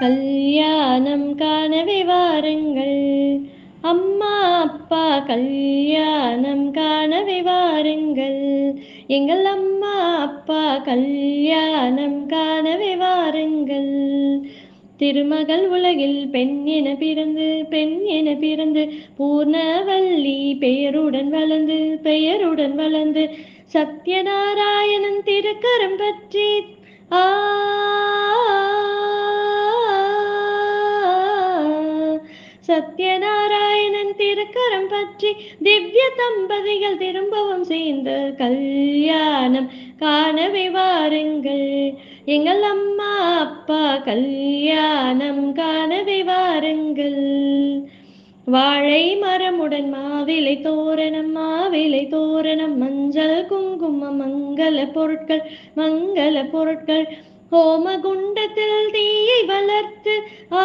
கல்யாணம் காணவே வாருங்கள். அம்மா அப்பா கல்யாணம் காணவே வாருங்கள். எங்கள் அம்மா அப்பா கல்யாணம் காணவே வாருங்கள். திருமகள் உலகில் பெண் என பிறந்து பெண் என பிறந்து பூர்ணவல்லி பெயருடன் வளர்ந்து பெயருடன் வளர்ந்து சத்யநாராயணன் திருக்கரம் பற்றி ஆ சத்யநாராயணன் திருக்கரம் பற்றி திவ்ய தம்பதிகள் திரும்பவும் சேர்ந்து கல்யாணம் காணவே வாருங்கள். எங்கள் அம்மா அப்பா கல்யாணம் காணவே வாருங்கள். வாழை மரமுடன் மாவிலை தோரணம் மாவிலை தோரணம் மஞ்சள் குங்குமம் மங்கள பொருட்கள் மங்கள பொருட்கள் ஹோம குண்டத்தில் தீயை வளர்த்து ஆ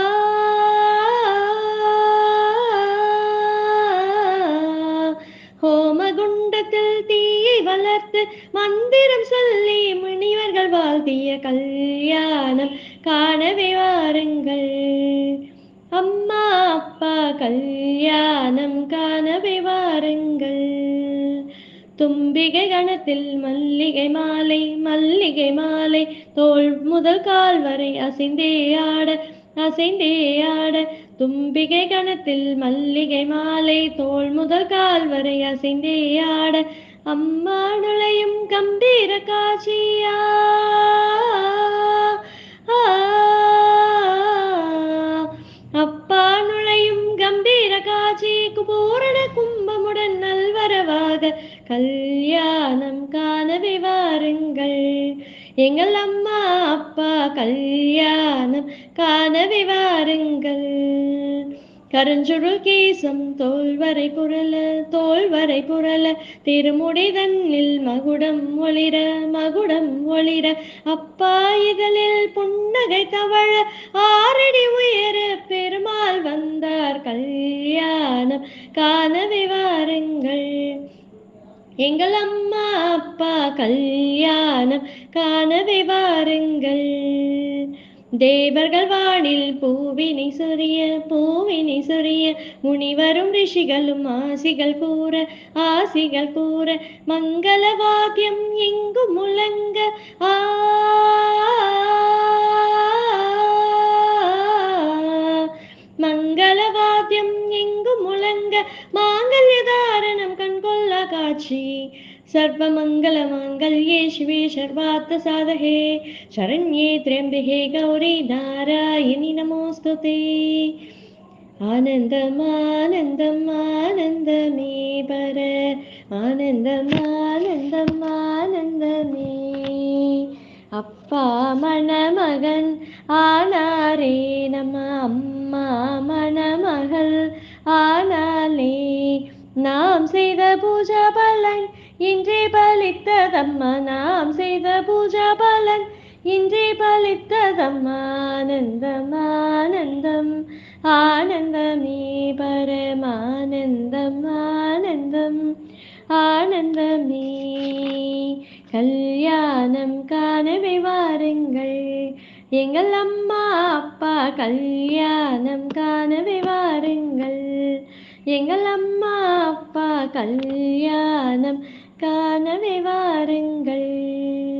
ஹோமகுண்டத்தில் தீயை வளர்த்து மந்திரம் சொல்லி முனிவர்கள் வாழ்த்திய கல்யாணம் காணவே வாருங்கள். அம்மா அப்பா கல்யாணம் காணவே தும்பிகை கணத்தில் மல்லிகை மாலை மல்லிகை மாலை. தோல் முதல் கால் வரை அசைந்தே ஆட அசைந்தே ஆட. தும்பிகை கணத்தில் மல்லிகை மாலை தோல் முதல் கால் வரை அசைந்தே ஆட. அம்மா நுழையும் கம்பீர காட்சியா? அப்பா நுழையும் கம்பீர காட்சி. பூரண உடன் நல்வரவாக கல்யாணம் காணவே வாருங்கள் எங்கள் அம்மா அப்பா கல்யாணம் காணவே வாருங்கள் கருஞ்சுருள் கேசம் தோல்வரை புரல தோல்வரை புரல திருமுடி தன்னில் மகுடம் ஒளிர மகுடம் ஒளிர அப்பா இதழில் புன்னகை தவழ ஆரடி உயர பெருமாள் வந்தார். கல்யாணம் காணவே வாருங்கள் எங்கள் அம்மா அப்பா கல்யாணம் காணவே வாருங்கள். தேவர்கள் வானில் பூவினை சொரிய பூவினை சொரிய முனிவரும் ரிஷிகளும் ஆசிகள் கூற ஆசிகள் கூற மங்கள வாத்தியம் எங்கும் முழங்க. ஆ மங்கள வாத்தியம் எங்கும் முழங்க. மாங்கல்ய கண்கொள்ளா காட்சி. சர்வமங்கல மாங்கல்யே சிவே சர்வார்த்த சாதகே. சரண்யே திரியம்பிகே கௌரி நாராயணி நமோஸ்துதே. ஆனந்தம் ஆனந்தம் ஆனந்தமே பர. ஆனந்தம் ஆனந்தம் ஆனந்தமே. அப்பா மணமகன் ஆனாரே நம்ம அம்மா மணமகள் நாம் செய்த பூஜா பலன் இன்றே பலித்ததம்மா. நாம் செய்த பூஜா பலன் இன்றே பலித்ததம்மா. ஆனந்தம் ஆனந்தம் ஆனந்தமே பரமானந்தம் ஆனந்தம் ஆனந்தமே. கல்யாணம் காணவே வாருங்கள். எங்கள் அம்மா அப்பா கல்யாணம் காணவே வாருங்கள். எங்கள் அம்மா அப்பா கல்யாணம். காணவே வாருங்கள்.